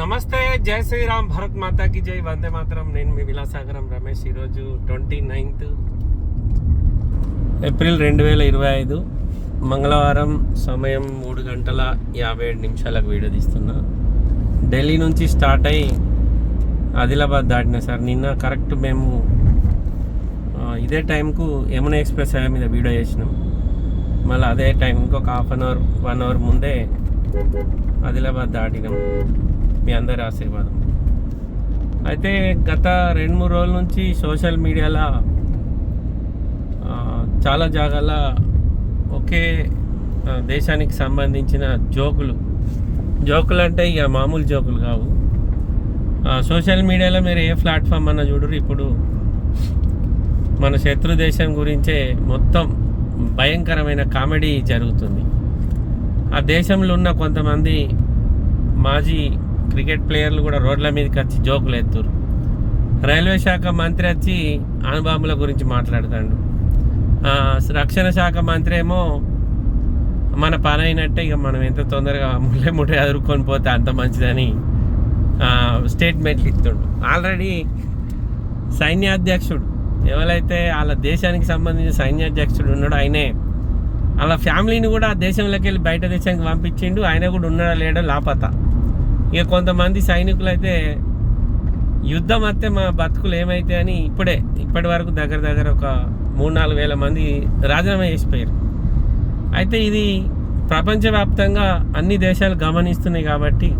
నమస్తే జై శ్రీరామ్ భరత్ మాతాకి జై వందే మాత్రం. నేను మీ విలాసాగరం రమేష్. ఈరోజు ట్వంటీ నైన్త్ ఏప్రిల్ రెండు వేల ఇరవై ఐదు. మంగళవారం సమయం మూడు గంటల యాభై ఏడు నిమిషాలకు వీడియో తీస్తున్నా. ఢిల్లీ నుంచి స్టార్ట్ అయ్యి ఆదిలాబాద్ దాటిన సార్. నిన్న కరెక్ట్ మేము ఇదే టైంకు యమునా ఎక్స్ప్రెస్ హైవే మీద వీడియో చేసినాం. మళ్ళీ అదే టైం ఇంకొక half an hour one hour ముందే ఆదిలాబాద్ దాటినాం. మీ అందరి ఆశీర్వాదం. అయితే గత రెండు మూడు రోజుల నుంచి సోషల్ మీడియాలో చాలా జాగాల ఒకే దేశానికి సంబంధించిన జోకులు. జోకులు అంటే ఇక మామూలు జోకులు కావు. ఆ, సోషల్ మీడియాలో మీరు ఏ ప్లాట్ఫామ్ అన్న చూడరు ఇప్పుడు మన శత్రు దేశం గురించే మొత్తం భయంకరమైన కామెడీ జరుగుతుంది. ఆ దేశంలో ఉన్న కొంతమంది మాజీ క్రికెట్ ప్లేయర్లు కూడా రోడ్ల మీదకి వచ్చి జోకులు ఎత్తురు రైల్వే శాఖ మంత్రి వచ్చి అణుబాంబుల గురించి మాట్లాడుతాడు. రక్షణ శాఖ మంత్రి ఏమో మన పని అయినట్టే ఇక మనం ఎంత తొందరగా ముళ్ళే ముట్టే ఎదుర్కొని పోతే అంత మంచిదని స్టేట్మెంట్లు ఇస్తుండు. ఆల్రెడీ సైన్యాధ్యక్షుడు ఎవరైతే వాళ్ళ దేశానికి సంబంధించిన సైన్యాధ్యక్షుడు ఉన్నాడో ఆయనే వాళ్ళ ఫ్యామిలీని కూడా ఆ దేశంలోకి వెళ్ళి బయట దేశానికి పంపించిండు. ఆయన కూడా ఉన్నాడా లేడో లాపత. ఇక కొంతమంది సైనికులు అయితే యుద్ధం వస్తే మా బతుకులు ఏమైతే అని ఇప్పుడే ఇప్పటి వరకు దగ్గర దగ్గర ఒక మూడు నాలుగు వేల మంది రాజీనామా చేసిపోయారు. అయితే ఇది ప్రపంచవ్యాప్తంగా అన్ని దేశాలు గమనిస్తున్నాయి కాబట్టి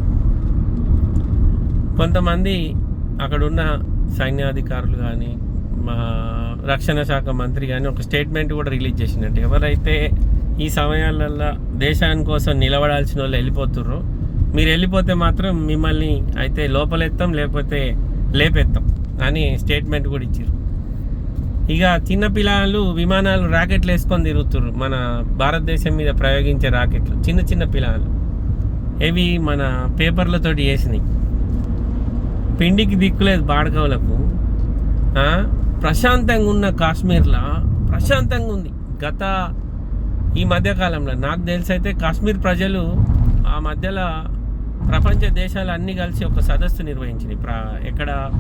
కొంతమంది అక్కడున్న సైన్యాధికారులు కానీ మా రక్షణ శాఖ మంత్రి కానీ ఒక స్టేట్మెంట్ కూడా రిలీజ్ చేసినట్టు ఎవరైతే ఈ సమయాలల్లో దేశాని కోసం నిలబడాల్సిన వాళ్ళు వెళ్ళిపోతుర్రో మీరు వెళ్ళిపోతే మాత్రం మిమ్మల్ని అయితే లోపలెత్తాం లేకపోతే లేపెత్తాం అని స్టేట్మెంట్ కూడా ఇచ్చారు ఇక చిన్నపిల్లలు విమానాలు రాకెట్లు వేసుకొని తిరుగుతుర్రు. మన భారతదేశం మీద ప్రయోగించే రాకెట్లు చిన్న చిన్న పిల్లలు. ఇవి మన పేపర్లతోటి వేసినాయి పిండికి దిక్కులేదు బాడకవులకు. ప్రశాంతంగా ఉన్న కాశ్మీర్లో ప్రశాంతంగా ఉంది. గత ఈ మధ్యకాలంలో నాకు తెలిసి అయితే కాశ్మీర్ ప్రజలు ఆ మధ్యలో ప్రపంచ దేశాలు అన్నీ కలిసి ఒక సదస్సు నిర్వహించినాయి. ప్ర ఎక్కడ?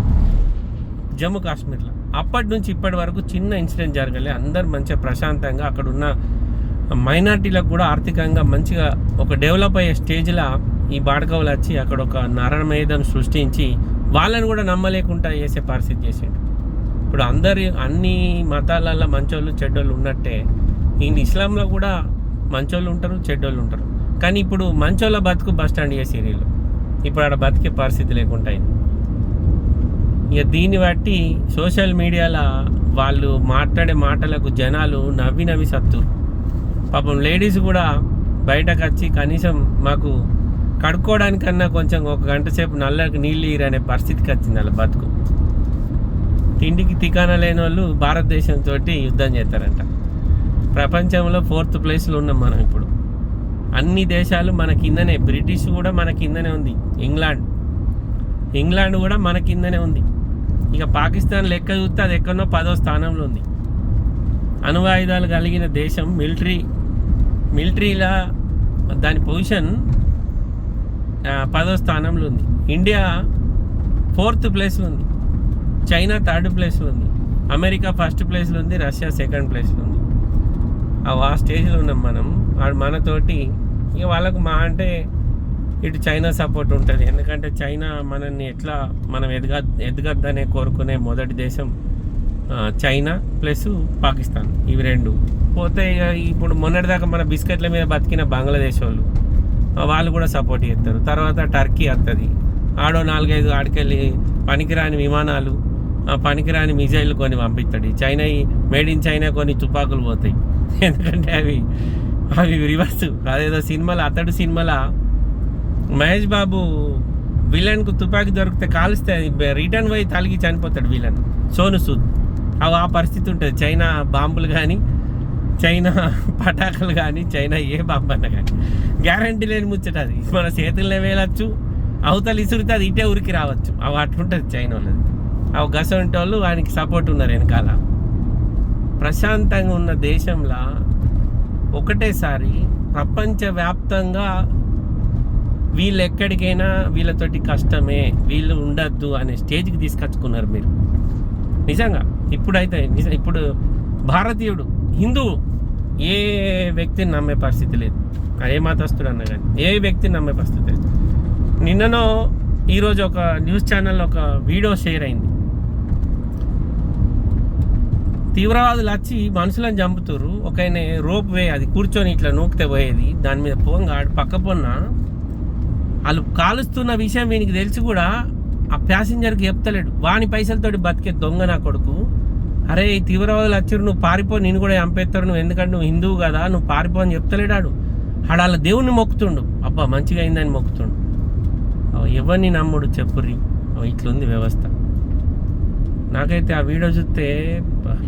జమ్మూ కాశ్మీర్లో. అప్పటి నుంచి ఇప్పటి వరకు చిన్న ఇన్సిడెంట్ జరగలే. అందరు మంచిగా ప్రశాంతంగా అక్కడ ఉన్న మైనార్టీలకు కూడా ఆర్థికంగా మంచిగా ఒక డెవలప్ అయ్యే స్టేజ్లో ఈ బాడకవులు వచ్చి అక్కడ ఒక నరమేధం సృష్టించి వాళ్ళని కూడా నమ్మలేకుండా చేసే పరిస్థితి చేసిండు ఇప్పుడు అందరి అన్ని మతాలలో మంచోళ్ళు చెడ్డోళ్ళు ఉన్నట్టే. ఈ ఇస్లాంలో కూడా మంచోళ్ళు ఉంటారు చెడ్డోళ్ళు ఉంటారు. కానీ ఇప్పుడు మంచోళ్ళ బతుకు బస్ స్టాండ్ చేసేరీళ్ళు ఇప్పుడు ఆడ బతికే పరిస్థితి లేకుండా ఇక దీన్ని బట్టి సోషల్ మీడియాలో వాళ్ళు మాట్లాడే మాటలకు జనాలు నవ్వి నవ్వి సత్తు. పాపం లేడీస్ కూడా బయటకు వచ్చి కనీసం మాకు కడుక్కోవడానికన్నా కొంచెం ఒక గంట సేపు నల్లకి నీళ్ళు ఇరనే పరిస్థితికి వచ్చింది వాళ్ళ బతుకు. తిండికి తికాన లేని వాళ్ళు భారతదేశంతో యుద్ధం చేస్తారంట. ప్రపంచంలో ఫోర్త్ ప్లేస్లో ఉన్నాం మనం ఇప్పుడు. అన్ని దేశాలు మన కిందనే బ్రిటిష్ కూడా మన కిందనే ఉంది ఇంగ్లాండ్. ఇంగ్లాండ్ కూడా మన కిందనే ఉంది. ఇక పాకిస్తాన్ లెక్క చూస్తే అది ఎక్కడనో పదో స్థానంలో ఉంది. అణువాయుధాలు కలిగిన దేశం మిలిటరీ మిలిటరీలా దాని పొజిషన్ పదో స్థానంలో ఉంది. ఇండియా ఫోర్త్ ప్లేస్లో ఉంది. చైనా థర్డ్ ప్లేస్లో ఉంది. అమెరికా ఫస్ట్ ప్లేస్లో ఉంది రష్యా సెకండ్ ప్లేస్లో ఉంది. ఆ- ఆ స్టేజ్లో ఉన్నాం మనం. వాడు మనతోటి ఇక వాళ్ళకు మా అంటే ఇటు చైనా సపోర్ట్ ఉంటుంది. ఎందుకంటే చైనా మనల్ని ఎట్లా మనం ఎదగ ఎదగద్దనే కోరుకునే మొదటి దేశం చైనా ప్లస్ పాకిస్తాన్. ఇవి రెండు. పోతే ఇక ఇప్పుడు మొన్నటిదాకా మన బిస్కెట్ల మీద బతికిన బంగ్లాదేశ్ వాళ్ళు వాళ్ళు కూడా సపోర్ట్ చేస్తారు. తర్వాత టర్కీ వస్తుంది ఆడో నాలుగైదు ఆడికెళ్ళి పనికిరాని విమానాలు పనికిరాని మిజైల్ కొని పంపిస్తాడు చైనా మేడ్ ఇన్ చైనా కొన్ని తుపాకులు పోతాయి. ఎందుకంటే అవి అవి రివర్స్ అదేదో సినిమాలో అతడు సినిమాలో. మహేష్ బాబు విలన్కు తుపాకీ దొరికితే కాలుస్తే అది రిటర్న్ పోయి తలిగి చనిపోతాడు విలన్. సోను సూద్. అవి ఆ పరిస్థితి ఉంటుంది. చైనా బాంబులు కానీ చైనా పటాకులు కానీ చైనా ఏ బాంబు అన్న కానీ గ్యారంటీ లేని ముచ్చట అది. మన చేతుల్లో వేలచ్చు అవతల ఇసురితే అది ఇటే ఉరికి రావచ్చు. అవి అట్లుంటుంది చైనా వాళ్ళది. అవి గసంటి వాళ్ళు వానికి సపోర్ట్ ఉన్నారు వెనకాల. ప్రశాంతంగా ఉన్న దేశంలో ఒకటేసారి ప్రపంచవ్యాప్తంగా వీళ్ళు ఎక్కడికైనా వీళ్ళతోటి కష్టమే వీళ్ళు ఉండద్దు అనే స్టేజ్కి తీసుకొచ్చుకున్నారు మీరు. నిజంగా ఇప్పుడైతే నిజం ఇప్పుడు భారతీయుడు హిందువు ఏ వ్యక్తిని నమ్మే పరిస్థితి లేదు. ఏ మతస్థుడు అన్న కానీ ఏ వ్యక్తిని నమ్మే పరిస్థితి లేదు. నిన్ననో ఈరోజు ఒక న్యూస్ ఛానల్ ఒక వీడియో షేర్ అయింది. తీవ్రవాదులు వచ్చి మనుషులను చంపుతారు ఒక ఆయన రోప్ వే అది కూర్చొని ఇట్లా నూకితే పోయేది. దాని మీద పోంగా ఆడు పక్క పొన్న. వాళ్ళు కాలుస్తున్న విషయం వీనికి తెలిసి కూడా ఆ ప్యాసింజర్కి చెప్తలేడు. వాని పైసలతోటి బతికే దొంగ నా కొడుకు. అరే ఈ తీవ్రవాదులు వచ్చారు నువ్వు పారిపో నేను కూడా చంపేస్తారు. నువ్వు ఎందుకంటే నువ్వు హిందువు కదా నువ్వు పారిపో అని చెప్తలేడాడు ఆడు వాళ్ళ దేవుణ్ణి మొక్కుతుండు. అబ్బా మంచిగా అయిందని మొక్కుతుండు. అవ్వ, ఎవరిని నమ్ముడు చెప్పుర్రి? అవ్వ, ఇట్లుంది వ్యవస్థ. నాకైతే ఆ వీడియో చూస్తే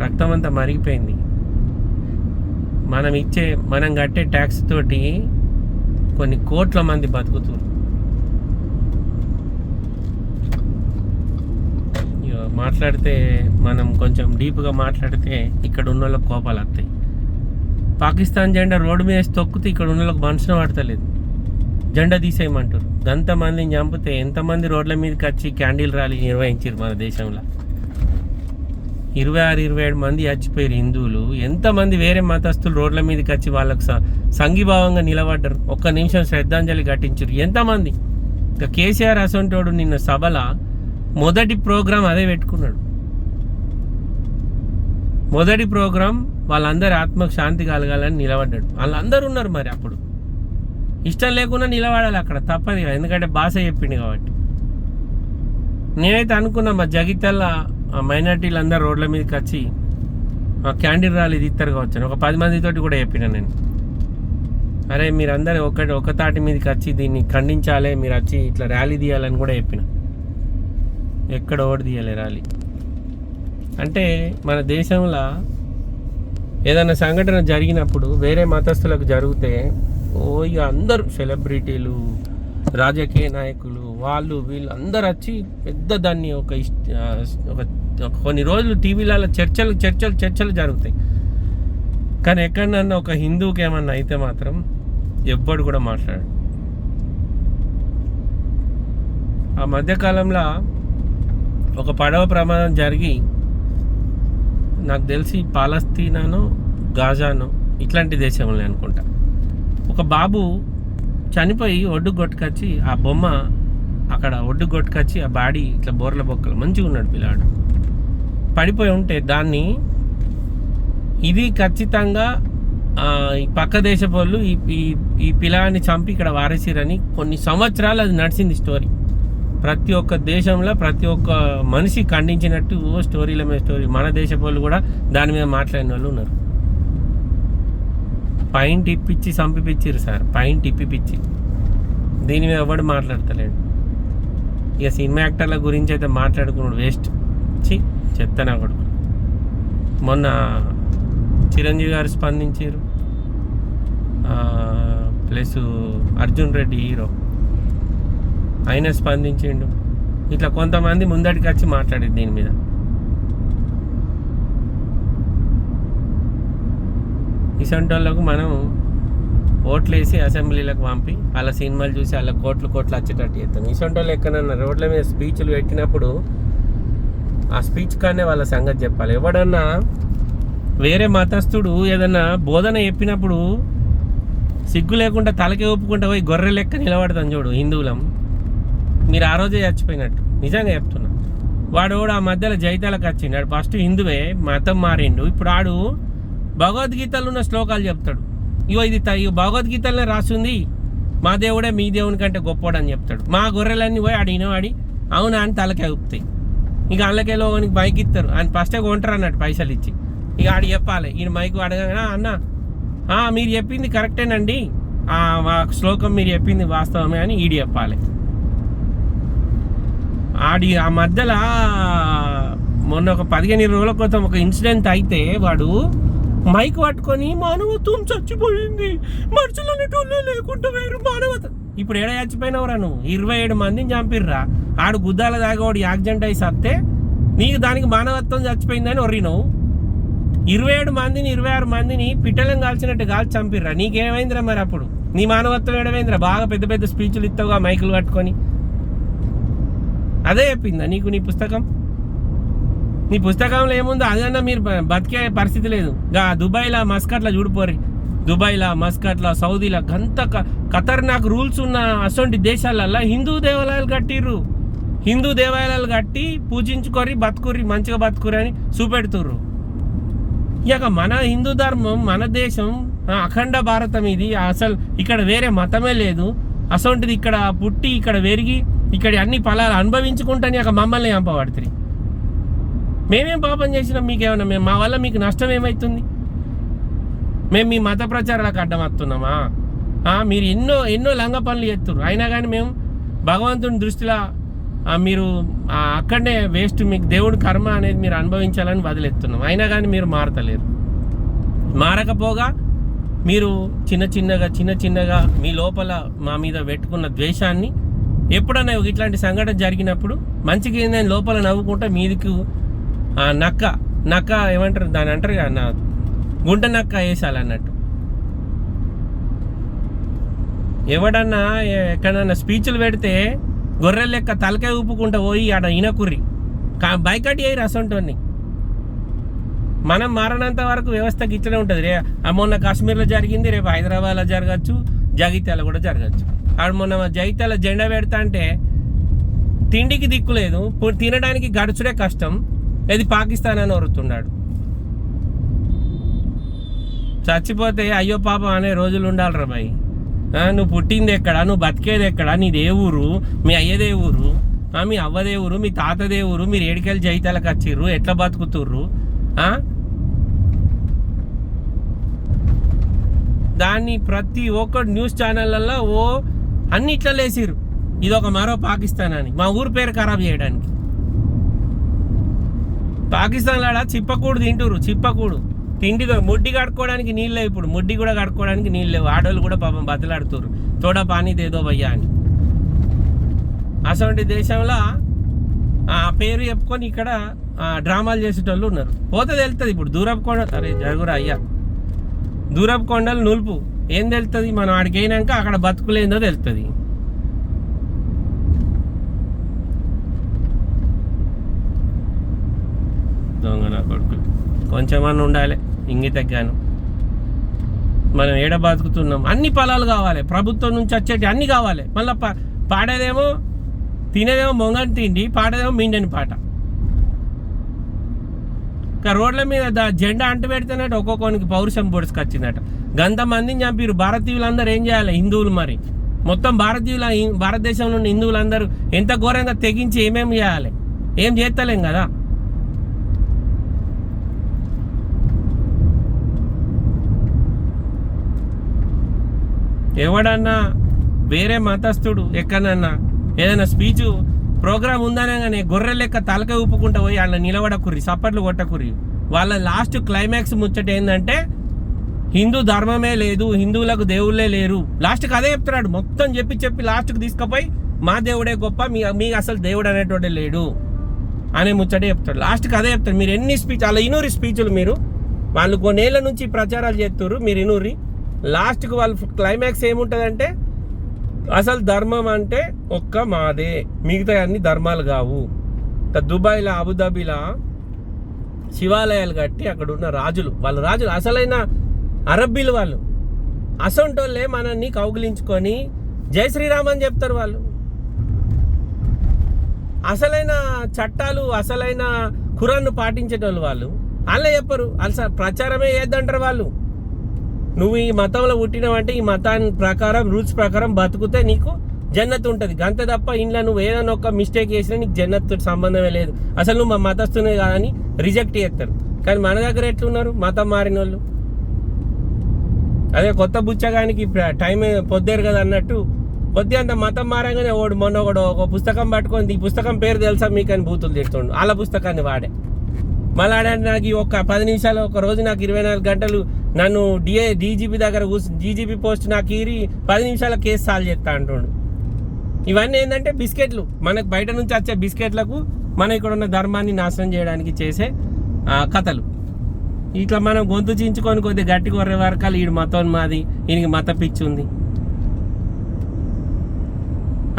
రక్తం అంతా మరిగిపోయింది. మనం ఇచ్చే మనం కట్టే ట్యాక్స్ తోటి కొన్ని కోట్ల మంది బతుకుతున్నారు మాట్లాడితే మనం కొంచెం డీప్గా మాట్లాడితే ఇక్కడ ఉన్న వాళ్ళకి కోపాలు వస్తాయి. పాకిస్తాన్ జెండా రోడ్డు మీద తొక్కుతూ తొక్కితే ఇక్కడ ఉన్న వాళ్ళకి మనసున పడతలేదు. జెండా తీసేయమంటారు. మందిని చంపితే ఎంతమంది రోడ్ల మీదకి వచ్చి క్యాండిల్ ర్యాలీ నిర్వహించారు మన దేశంలో? ఇరవై ఆరు ఇరవై ఏడు మంది చచ్చిపోయారు హిందువులు. ఎంతమంది వేరే మతస్థులు రోడ్ల మీదకి వచ్చి వాళ్ళకి సంఘీభావంగా నిలబడ్డారు. ఒక్క నిమిషం శ్రద్ధాంజలి ఘటించారు. ఎంతమంది? ఇక కేసీఆర్ అసంటోడు నిన్న సభల మొదటి ప్రోగ్రాం అదే పెట్టుకున్నాడు. మొదటి ప్రోగ్రాం వాళ్ళందరి ఆత్మకు శాంతి కలగాలని నిలబడ్డాడు. వాళ్ళందరూ ఉన్నారు మరి అప్పుడు. ఇష్టం లేకుండా నిలబడాలి అక్కడ. తప్పదు కదా. ఎందుకంటే భాష చెప్పింది కాబట్టి. నేనైతే అనుకున్నా మా జగిత్యాల మైనార్టీలు అందరు రోడ్ల మీదకి వచ్చి ఆ క్యాండిల్ ర్యాలీ తీస్తారు కావచ్చు ఒక పది మందితోటి కూడా చెప్పిన నేను. అరే మీరందరూ ఒకటి ఒక తాటి మీదకి వచ్చి దీన్ని ఖండించాలి మీరు వచ్చి ఇట్లా ర్యాలీ తీయాలని కూడా చెప్పిన. ఎక్కడ ఓడి తీయాలి ర్యాలీ. అంటే మన దేశంలో ఏదైనా సంఘటన జరిగినప్పుడు వేరే మతస్థులకు జరిగితే ఓ ఇక అందరూ సెలబ్రిటీలు రాజకీయ నాయకులు వాళ్ళు వీళ్ళు అందరు వచ్చి పెద్ద దాన్ని ఒక ఒక కొన్ని రోజులు టీవీలలో చర్చలు చర్చలు చర్చలు జరుగుతాయి. కానీ ఎక్కడన్నా ఒక హిందువుకి ఏమన్నా అయితే మాత్రం ఎవ్వడు కూడా మాట్లాడు ఆ మధ్యకాలంలో ఒక పడవ ప్రమాదం జరిగి నాకు తెలిసి పాలస్తీనాను గాజాను ఇట్లాంటి దేశంలో అనుకుంటా. ఒక బాబు చనిపోయి ఒడ్డు కొట్టుకొచ్చి ఆ బొమ్మ అక్కడ ఒడ్డు కొట్టుకొచ్చి ఆ బాడీ ఇట్లా బోర్ల బొక్కలు మంచిగా ఉన్నాడు పిల్లాడు. పడిపోయి ఉంటే దాన్ని ఇది ఖచ్చితంగా ఈ పక్క దేశపు వాళ్ళు ఈ ఈ ఈ పిల్లాన్ని చంపి ఇక్కడ వారేసిరని కొన్ని సంవత్సరాలు అది నడిచింది స్టోరీ ప్రతి ఒక్క దేశంలో ప్రతి ఒక్క మనిషి ఖండించినట్టు ఓ స్టోరీల మీద స్టోరీ మన దేశపు వాళ్ళు కూడా దాని మీద మాట్లాడిన వాళ్ళు ఉన్నారు. పైన ఇప్పించి చంపిపిచ్చిరు సార్. పైన ఇప్పిపిచ్చి. దీని మీద ఎవడు మాట్లాడతలేడు. ఇక సినిమా యాక్టర్ల గురించి అయితే మాట్లాడుకున్నాడు వేస్ట్. చి చెప్తాను కొడుకు. మొన్న చిరంజీవి గారు స్పందించారు ప్లస్ అర్జున్ రెడ్డి హీరో. ఆయన స్పందించిండు. ఇట్లా కొంతమంది ముందటికి వచ్చి మాట్లాడేది దీని మీద. ఇసంటి వాళ్ళకు మనం ఓట్లేసి అసెంబ్లీలకు పంపి వాళ్ళ సినిమాలు చూసి వాళ్ళ కోట్లు కోట్లు వచ్చేటట్టు చేస్తాం. ఇసంటి వాళ్ళు ఎక్కడన్నా రోడ్ల మీద స్పీచ్లు పెట్టినప్పుడు ఆ స్పీచ్ కానీ వాళ్ళ సంగతి చెప్పాలి. ఎవడన్నా వేరే మతస్థుడు ఏదన్నా బోధన చెప్పినప్పుడు సిగ్గు లేకుండా తలకి ఒప్పుకుంటా పోయి గొర్రె లెక్క నిలబడతాం చూడు హిందువులం. మీరు ఆ రోజే చచ్చిపోయినట్టు. నిజంగా చెప్తున్నా. వాడు కూడా ఆ మధ్యలో జైతాలకు వచ్చిండు. ఫస్ట్ హిందువే మతం మారిండు. ఇప్పుడు ఆడు భగవద్గీతలో ఉన్న శ్లోకాలు చెప్తాడు. ఇగో ఇది త- ఇగో భగవద్గీతలోనే మా దేవుడే మీ దేవుని కంటే గొప్పోడు అని చెప్తాడు. మా గొర్రెలన్నీ పోయి అడిగిన వాడి అవునా అని తలకే ఊపుతాయి. ఇక అందులోకెళ్ళి వానికి మైక్ ఇస్తారు. ఆయన ఫస్టే కొంటారు అన్నట్టు పైసలు ఇచ్చి. ఇక ఆడు చెప్పాలి. ఈయన మైక్ అడగగా అన్న మీరు చెప్పింది కరెక్టేనండి శ్లోకం మీరు చెప్పింది వాస్తవమే అని ఈడి చెప్పాలి. ఆడి ఆ మధ్యలో మొన్న ఒక పదిహేను ఇరవై రోజుల క్రితం ఒక ఇన్సిడెంట్ అయితే వాడు మైక్ పట్టుకొని మానవత్వం చచ్చిపోయింది. మనుషులనేటోళ్ళే లేకుండా వేరు మానవత ఇప్పుడు ఏడ చచ్చిపోయినవరా నువ్వు? ఇరవై ఏడు మందిని చంపిర్రా. ఆడు గుద్దాల దాకా యాక్సిడెంట్ అయి సత్తే. నీకు దానికి మానవత్వం చచ్చిపోయిందని ఒర్రినవు ఇరవై ఏడు మందిని ఇరవై ఆరు మందిని పిట్టలను కాల్చినట్టు కాల్చి చంపిర్రా. నీకేమైందిరా మరి అప్పుడు? నీ మానవత్వం ఏడమైందిరా? బాగా పెద్ద పెద్ద స్పీచ్లు ఇస్తావుగా మైకులు కట్టుకొని అదే చెప్పిందా నీకు నీ పుస్తకం? నీ పుస్తకంలో ఏముందో అదన్నా మీరు బతికే పరిస్థితి లేదు. గా దుబాయ్లా మస్కట్లా చూడిపోరి దుబాయ్లా మస్కట్లా సౌదీలా గంత క- ఖతర్నాక్ రూల్స్ ఉన్న అసొంటి దేశాలల్లో హిందూ దేవాలయాలు కట్టిర్రు. హిందూ దేవాలయాలు కట్టి పూజించుకొని బతుకుర్రి మంచిగా బతుకురి అని చూపెడుతుర్రు. ఇక మన హిందూ ధర్మం మన దేశం అఖండ భారతం ఇది. అసలు ఇక్కడ వేరే మతమే లేదు. అసొంటిది ఇక్కడ పుట్టి ఇక్కడ పెరిగి ఇక్కడ అన్ని ఫలాలు అనుభవించుకుంటాని ఇక మమ్మల్ని చంపబడుతుంది మేమేం పాపం చేసినాం మీకేమన్నా? మేము మా వల్ల మీకు నష్టం ఏమవుతుంది మేము మీ మత ప్రచారాలకు అడ్డం వస్తున్నామా? మీరు ఎన్నో ఎన్నో లంగ పనులు చేస్తున్నారు. అయినా కానీ మేము భగవంతుని దృష్టిలో మీరు అక్కడనే వేస్ట్ మీకు దేవుడి కర్మ అనేది మీరు అనుభవించాలని వదిలేస్తున్నాం. అయినా కానీ మీరు మారతలేరు. మారకపోగా మీరు చిన్న చిన్నగా చిన్న చిన్నగా మీ లోపల మా మీద పెట్టుకున్న ద్వేషాన్ని ఎప్పుడన్నా ఇట్లాంటి సంఘటన జరిగినప్పుడు మంచిగా ఏందని లోపల నవ్వుకుంటే మీదికి ఆ, నక్క. నక్క ఏమంటారు? దాని అంటారు కదా నా గుంట నక్క వేసాలన్నట్టు. ఎవడన్నా ఎక్కడన్నా స్పీచ్లు పెడితే గొర్రెల లెక్క తలకాయ ఊపుకుంటా పోయి ఆడ ఇనకుర్రి. కా బైకట్ చేయరు అసంటోని మనం మారనంత వరకు వ్యవస్థకి ఇట్లనే ఉంటుంది. రే మొన్న కాశ్మీర్లో జరిగింది రేపు హైదరాబాద్లో జరగచ్చు జగిత్యాల కూడా జరగచ్చు. ఆడ మొన్న జగిత్యాల జెండా పెడతా అంటే తిండికి దిక్కు లేదు తినడానికి గడుచుడే కష్టం. ఇది పాకిస్తాన్ అని ఒరుతున్నాడు చచ్చిపోతే అయ్యో పాప అనే రోజులు ఉండాలిరా బాయ్ నువ్వు పుట్టింది ఎక్కడ? నువ్వు బతికేది ఎక్కడ? నీదే ఊరు మీ అయ్యదే ఊరు మీ అవ్వదే ఊరు మీ తాతదే ఊరు మీరు ఏడికెళ్ళి జైతాలకు వచ్చిర్రు ఎట్లా బతుకుతుర్రు? దాన్ని ప్రతి ఒక్క న్యూస్ ఛానళ్ళల్లో ఓ అన్నిట్లో లేసిర్రు ఇది ఒక మరో పాకిస్తాన్ అని. మా ఊరు పేరు ఖరాబ్ చేయడానికి. పాకిస్తాన్ లాడ? చిప్పకూడు తింటురు చిప్పకూడు. తిండి ముడ్డి కడుక్కోవడానికి నీళ్ళు ఇప్పుడు. ముడ్డి కూడా కడుక్కోవడానికి నీళ్ళు లేవు. ఆడోళ్ళు కూడా పాపం బతలాడుతురు తోడ పానీ దేదో భయ్యా అని. అటువంటి దేశంలో ఆ పేరు చెప్పుకొని ఇక్కడ డ్రామాలు చేసేటోళ్ళు ఉన్నారు. పోతే తెలుస్తుంది ఇప్పుడు. దూరపు కొండ అరే జరుగురా అయ్యా. దూరపు కొండలు నులుపు. ఏం తెలుస్తుంది మనం ఆడికి అయినాక అక్కడ బతుకులేందో తెలుస్తుంది దొంగ నా కొడుకులు కొంచెమన్నా ఉండాలి ఇంగితగ్గాను మనం ఏడ బతుకుతున్నాం? అన్ని పొలాలు కావాలి. ప్రభుత్వం నుంచి వచ్చేటి అన్ని కావాలి. మళ్ళీ పా పాడేదేమో తినేదేమో మొంగని తిండి పాడేదేమో మిండని పాట. ఇంకా రోడ్ల మీద దా- జెండా అంటు పెడితేనట ఒక్కొక్కనికి పౌరుషం పొడుచుకొచ్చిందట గంత మందిని చంపిరు భారతీయులందరూ ఏం చేయాలి? హిందువులు మరి. మొత్తం భారతీయుల భారతదేశంలో ఉన్న హిందువులందరూ ఎంత ఘోరంగా తెగించి ఏమేమి చేయాలి? ఏం చేస్తలేం కదా? ఎవడన్నా వేరే మతస్థుడు ఎక్కడన్నా ఏదైనా స్పీచ్ ప్రోగ్రామ్ ఉందనగానే గొర్రె లెక్క తలక ఊపుకుంటా పోయి వాళ్ళ నిలబడకుర్రి సప్పట్లు కొట్టకుర్రి. వాళ్ళ లాస్ట్ క్లైమాక్స్ ముచ్చట ఏంటంటే హిందూ ధర్మమే లేదు హిందువులకు దేవుళ్ళే లేరు. లాస్ట్కి అదే చెప్తున్నాడు మొత్తం చెప్పి చెప్పి లాస్ట్కి తీసుకుపోయి మా దేవుడే గొప్ప మీ మీకు అసలు దేవుడు అనేటోడే లేడు. అనే ముచ్చటే చెప్తాడు. లాస్ట్కి అదే చెప్తాడు మీరు ఎన్ని స్పీచ్ అలా ఇనూరి స్పీచ్లు మీరు వాళ్ళు కొన్నేళ్ళ నుంచి ప్రచారాలు చేస్తున్నారు మీరు ఇనూరి. లాస్ట్కి వాళ్ళ క్లైమాక్స్ ఏముంటుందంటే అసలు ధర్మం అంటే ఒక్క మాదే మిగతా అన్ని ధర్మాలు కావు. దుబాయ్లో అబుదాబిలా శివాలయాలు కట్టి అక్కడ ఉన్న రాజులు వాళ్ళ రాజులు అసలైన అరబ్బీలు వాళ్ళు. అసొంటోళ్ళే మనల్ని కౌగిలించుకొని జై శ్రీరామ్ అని చెప్తారు వాళ్ళు. అసలైన చట్టాలు అసలైన ఖురాన్ను పాటించేటోళ్ళు వాళ్ళు. వాళ్ళే చెప్పరు అసలు ప్రచారమే ఏదంటారు వాళ్ళు. నువ్వు ఈ మతంలో పుట్టినవంటే ఈ మతాన్ని ప్రకారం రూల్స్ ప్రకారం బతుకుతే నీకు జన్నత్ ఉంటుంది. గంత తప్ప ఇంట్లో నువ్వు ఏదైనా ఒక మిస్టేక్ చేసినా నీకు జన్నత్ సంబంధమే లేదు. అసలు నువ్వు మా మతస్తునే కాదని రిజెక్ట్ చేస్తారు. కానీ మన దగ్గర ఎట్లున్నారు? మతం మారిన వాళ్ళు అదే కొత్త బుచ్చగానికి టైం పొద్దేరు కదా అన్నట్టు. కొద్ది అంత మతం మారంగానే ఓడు మొన్న ఒకడు ఒక పుస్తకం పట్టుకొని ఈ పుస్తకం పేరు తెలుసా మీకు అని బూతులు తిడుతుండు. వాళ్ళ పుస్తకాన్ని వాడే. మళ్ళా నాకు ఈ ఒక్క పది నిమిషాలు ఒక రోజు నాకు ఇరవై నాలుగు గంటలు నన్ను డిఏ డీజీపీ దగ్గర కూర్చు డీజీపీ పోస్ట్ నాకు ఈరి పది నిమిషాల కేసు సాల్వ్ చేస్తా అంటుండు. ఇవన్నీ ఏంటంటే బిస్కెట్లు. మనకు బయట నుంచి వచ్చే బిస్కెట్లకు మన ఇక్కడ ఉన్న ధర్మాన్ని నాశనం చేయడానికి చేసే కథలు. ఇట్లా మనం గొంతు చించుకొని కొద్దిగా గట్టి కొర్రే వరకాలు ఈడు మతం మాది ఈయనకి మత పిచ్చి ఉంది.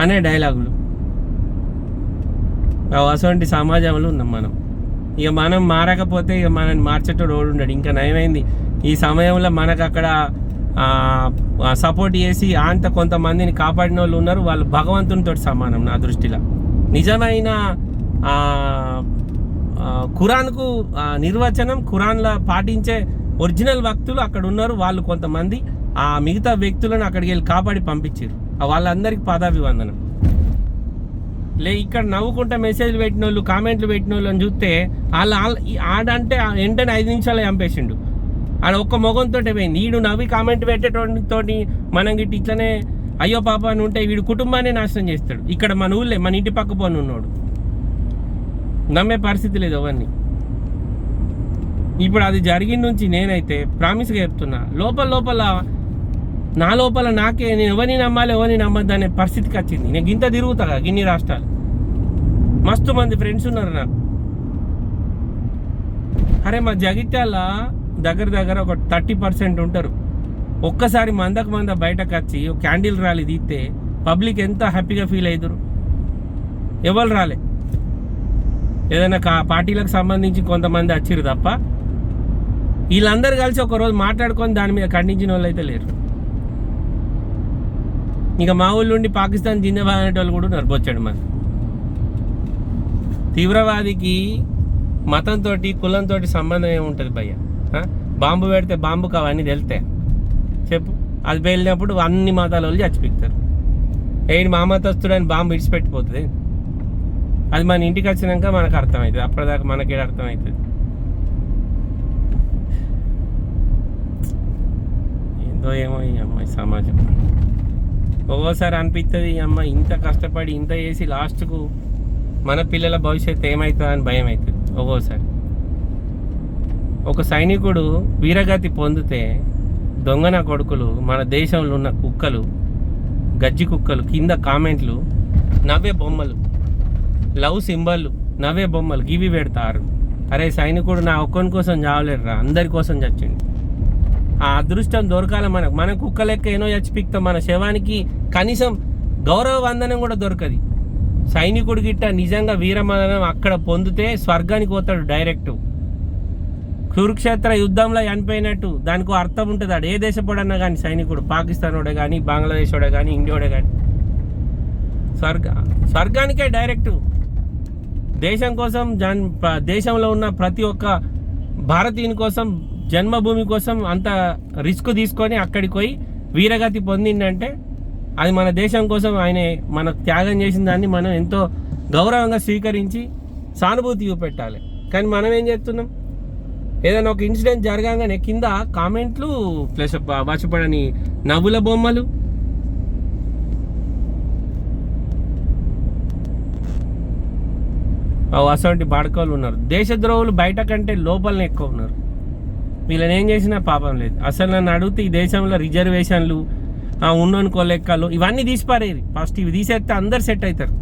అనే డైలాగులు అటువంటి సమాజంలో ఉన్నాం మనం. ఇక మనం మారకపోతే ఇక మనని మార్చేటోడు ఓడుండడు ఇంకా నయమైంది. ఈ సమయంలో మనకు అక్కడ సపోర్ట్ చేసి అంత కొంతమందిని కాపాడిన వాళ్ళు ఉన్నారు. వాళ్ళు భగవంతునితో సమానం నా దృష్టిలో. నిజమైన ఖురాన్కు నిర్వచనం ఖురాన్లో పాటించే ఒరిజినల్ భక్తులు అక్కడ ఉన్నారు. వాళ్ళు కొంతమంది ఆ మిగతా వ్యక్తులను అక్కడికి వెళ్ళి కాపాడి పంపించారు. వాళ్ళందరికీ పాదాభివందనం. లే ఇక్కడ నవ్వుకుంటా మెసేజ్లు పెట్టిన వాళ్ళు కామెంట్లు పెట్టిన వాళ్ళని చూస్తే వాళ్ళు వాళ్ళ- ఆడంటే ఎంటనే వెంటనే ఐదు నిమిషాలు చంపేసిండు. ఆడ ఒక్క మొగంతో పోయింది. వీడు నవ్వి కామెంట్ పెట్టేటోటి మనం గిట్ట ఇట్లనే అయ్యో పాప అని ఉంటే వీడు కుటుంబాన్ని నాశనం చేస్తాడు. ఇక్కడ మన ఊళ్ళే మన ఇంటి పక్క పోను ఉన్నాడు. నమ్మే పరిస్థితి లేదు అవన్నీ. ఇప్పుడు అది జరిగిన నుంచి నేనైతే ప్రామిస్గా చెప్తున్నా. లోపల లోపల నా లోపల నాకే నేను ఎవరిని నమ్మాలి ఎవరిని నమ్మద్దు అనే పరిస్థితికి వచ్చింది. నేను గింత తిరుగుతా గిన్ని రాష్ట్రాలు. మస్తు మంది ఫ్రెండ్స్ ఉన్నారు నాకు. అరే మా జగిత్యాల దగ్గర దగ్గర ఒక థర్టీ పర్సెంట్ ఉంటారు. ఒక్కసారి మందకు మంద బయటకు వచ్చి ఒక క్యాండిల్ ర్యాలీ తీస్తే పబ్లిక్ ఎంత హ్యాపీగా ఫీల్ అవుతారు ఎవరు రాలే. ఏదైనా కా పార్టీలకు సంబంధించి కొంతమంది వచ్చిరు తప్ప వీళ్ళందరూ కలిసి ఒకరోజు మాట్లాడుకొని దాని మీద ఖండించిన వాళ్ళు అయితే లేరు. ఇంకా మా ఊళ్ళో నుండి పాకిస్తాన్ జిందాబాద్ అనేటోళ్ళు కూడా ఉన్నారు బొచ్చాడు తీవ్రవాదికి మతంతో కులంతో సంబంధం ఏముంటుంది భయ్య? బాంబు పెడితే బాంబుకు అవన్నీ తెలుతాయి చెప్పు. అది వెళ్ళినప్పుడు అన్ని మతాల వాళ్ళు చచ్చిపోతారు ఏంటి మా మతస్తుడని బాంబు ఇడిచిపెట్టిపోతుంది. అది మన ఇంటికి వచ్చినాక మనకు అర్థమవుతుంది అప్పటిదాకా మనకి అర్థమవుతుంది ఏందో ఏమో ఈ అమ్మాయి సమాజం. ఒక్కోసారి అనిపిస్తుంది అమ్మ ఇంత కష్టపడి ఇంత చేసి లాస్ట్కు మన పిల్లల భవిష్యత్తు ఏమవుతుందని అని భయం అవుతుంది ఒక్కోసారి. ఒక సైనికుడు వీరగతి పొందితే దొంగన కొడుకులు మన దేశంలో ఉన్న కుక్కలు గజ్జి కుక్కలు కింద కామెంట్లు నవ్వే బొమ్మలు లవ్ సింబళ్ళు నవ్వే బొమ్మలు గివి పెడతారు. అరే సైనికుడు నా ఒక్కని కోసం చావలేడురా అందరి కోసం చచ్చిండు. ఆ అదృష్టం దొరకాల మనకు. మన కుక్క లెక్క ఏనో చచ్చిపిక్తాం మన శవానికి కనీసం గౌరవ వందనం కూడా దొరకది. సైనికుడు గిట్ట నిజంగా వీరమరణం అక్కడ పొందితే స్వర్గానికి పోతాడు డైరెక్ట్. కురుక్షేత్ర యుద్ధంలో చనిపోయినట్టు దానికి అర్థం ఉంటుంది. ఆడు ఏ దేశపోడన్నా కానీ సైనికుడు పాకిస్తానోడే కానీ బంగ్లాదేశోడే కానీ ఇండియాడే కానీ. స్వర్గ స్వర్గానికే డైరెక్ట్. దేశం కోసం జన్ దేశంలో ఉన్న ప్రతి ఒక్క భారతీయుని కోసం జన్మభూమి కోసం అంత రిస్క్ తీసుకొని అక్కడికి పోయి వీరగతి పొందిందంటే అది మన దేశం కోసం ఆయన మన త్యాగం చేసిన దాన్ని మనం ఎంతో గౌరవంగా స్వీకరించి సానుభూతి చూపెట్టాలి. కానీ మనం ఏం చేస్తున్నాం? ఏదైనా ఒక ఇన్సిడెంట్ జరగానే కింద కామెంట్లు ప్లస్ మర్చిపడని నవ్వుల బొమ్మలు. అసలు బాడకోలు ఉన్నారు. దేశద్రోహులు బయట కంటే లోపలనే ఎక్కువ ఉన్నారు. వీళ్ళని ఏం చేసినా పాపం లేదు. అసలు నన్ను అడిగితే ఈ దేశంలో రిజర్వేషన్లు ఆ లెక్కలు ఇవన్నీ తీసిపారేది ఫస్ట్ ఇవి తీసేస్తే అందరు సెట్ అవుతారు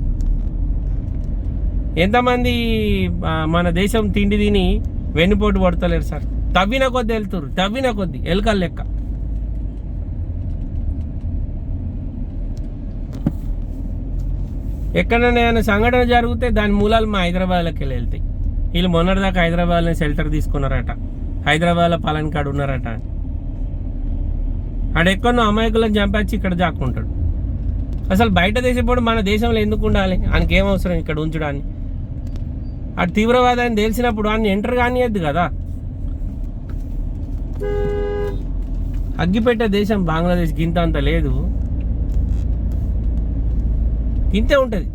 ఎంతమంది మన దేశం తిండి తిని వెన్నుపోటు పడతలేరు సార్. తవ్విన కొద్ది వెళ్తారు తవ్విన కొద్ది ఎలుకల లెక్క. ఎక్కడైనా ఏమైనా సంఘటన జరిగితే దాని మూలాలు మా హైదరాబాద్లోకి వెళ్ళి వెళ్తాయి. వీళ్ళు మొన్నటిదాకా హైదరాబాద్లో షెల్టర్ తీసుకున్నారట. హైదరాబాద్లో పలాని కాడు ఉన్నారట. ఆడెక్కడో అమాయకులను చంపచ్చి ఇక్కడ జాక్కుంటాడు అసలు బయట దేశపోడు మన దేశంలో ఎందుకు ఉండాలి? ఆయనకి ఏం అవసరం ఇక్కడ ఉంచడాన్ని? ఆ తీవ్రవాదాన్ని తెలిసినప్పుడు ఆయన ఎంటర్ కానియద్దు కదా. అగ్గిపెట్టే దేశం బంగ్లాదేశ్ గింత అంత లేదు. ఇంతే ఉంటుంది.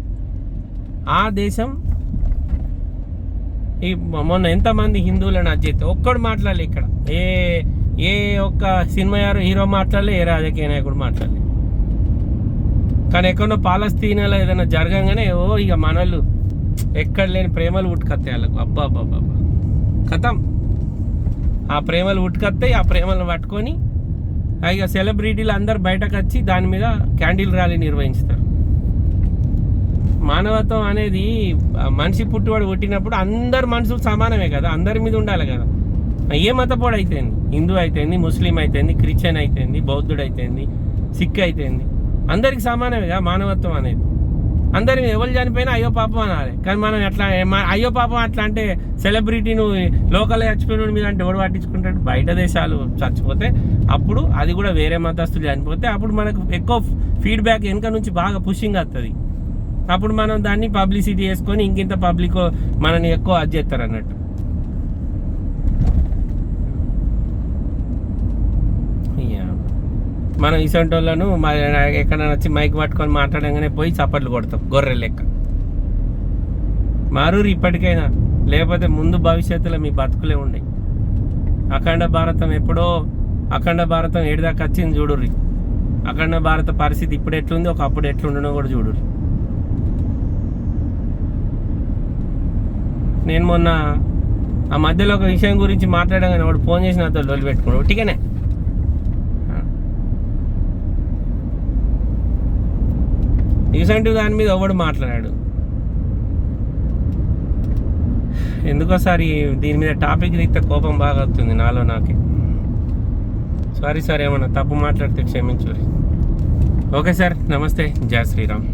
ఆ దేశం ఈ మొన్న ఎంతమంది హిందువులను అజ్జైతే ఒక్కడు మాట్లాడలే ఇక్కడ. ఏ ఏ ఒక్క సినిమా హీరో మాట్లాడలే ఏ రాజకీయ నాయకుడు మాట్లాడలే. కానీ ఎక్కడో పాలస్తీనాలో ఏదైనా జరగంగానే ఓ ఇక మనలు ఎక్కడ లేని ప్రేమలు ఉట్టుకత్తాయి వాళ్ళకు. అబ్బా అబ్బా అబ్బా కథం ఆ ప్రేమలు ఉట్టుకత్తాయి ఆ ప్రేమలను పట్టుకొని ఇక సెలబ్రిటీలు అందరు బయటకు వచ్చి దాని మీద క్యాండిల్ ర్యాలీ నిర్వహిస్తారు మానవత్వం అనేది మనిషి పుట్టువాడు పుట్టినప్పుడు అందరు మనుషులు సమానమే కదా అందరి మీద ఉండాలి కదా. ఏ మతపోడు అయితేంది? హిందూ అయితేంది ముస్లిం అయితేంది క్రిస్టియన్ అయితేంది బౌద్ధుడు అయితేంది సిక్ అయితేంది. అందరికి సమానమే కదా మానవత్వం అనేది. అందరు ఎవరు చనిపోయినా అయ్యో పాపం అనాలి. కానీ మనం ఎట్లా అయ్యో పాపం అట్లా అంటే సెలబ్రిటీను లోకల్ చచ్చిపోయిన మీద అంటే ఎవడు పట్టించుకుంటాడు? బయట దేశాలు చచ్చిపోతే అప్పుడు అది కూడా వేరే మతస్థులు చనిపోతే అప్పుడు మనకు ఎక్కువ ఫీడ్బ్యాక్ వెనక నుంచి బాగా పుషింగ్ వస్తుంది అప్పుడు మనం దాన్ని పబ్లిసిటీ చేసుకొని ఇంకింత పబ్లిక్ మనని ఎక్కువ అది చేస్తారు అన్నట్టు. మనం ఇసంటి వాళ్ళను ఎక్కడ వచ్చి మైక్ పట్టుకొని మాట్లాడంగానే పోయి చప్పట్లు కొడతాం గొర్రె లెక్క. మారూరు ఇప్పటికైనా లేకపోతే ముందు భవిష్యత్తులో మీ బతుకులే ఉన్నాయి అఖండ భారతం ఎప్పుడో అఖండ భారతం ఏడుదాకా వచ్చింది చూడుర్రి. అఖండ భారత పరిస్థితి ఇప్పుడు ఎట్లుంది ఒకప్పుడు ఎట్లుండనో కూడా చూడుర్రి. నేను మొన్న ఆ మధ్యలో ఒక విషయం గురించి మాట్లాడగానే వాడు ఫోన్ చేసి నాతో లొల్లి పెట్టుకున్నాడు ఒట్టిగానే రీసెంట్ దాని మీద ఎవడు మాట్లాడాడు? ఎందుకోసారి దీని మీద టాపిక్ దిగితే కోపం బాగా వస్తుంది నాలో నాకే. సారీ సార్ ఏమన్నా తప్పు మాట్లాడితే క్షమించు. ఓకే సార్ నమస్తే. జయ శ్రీరామ్.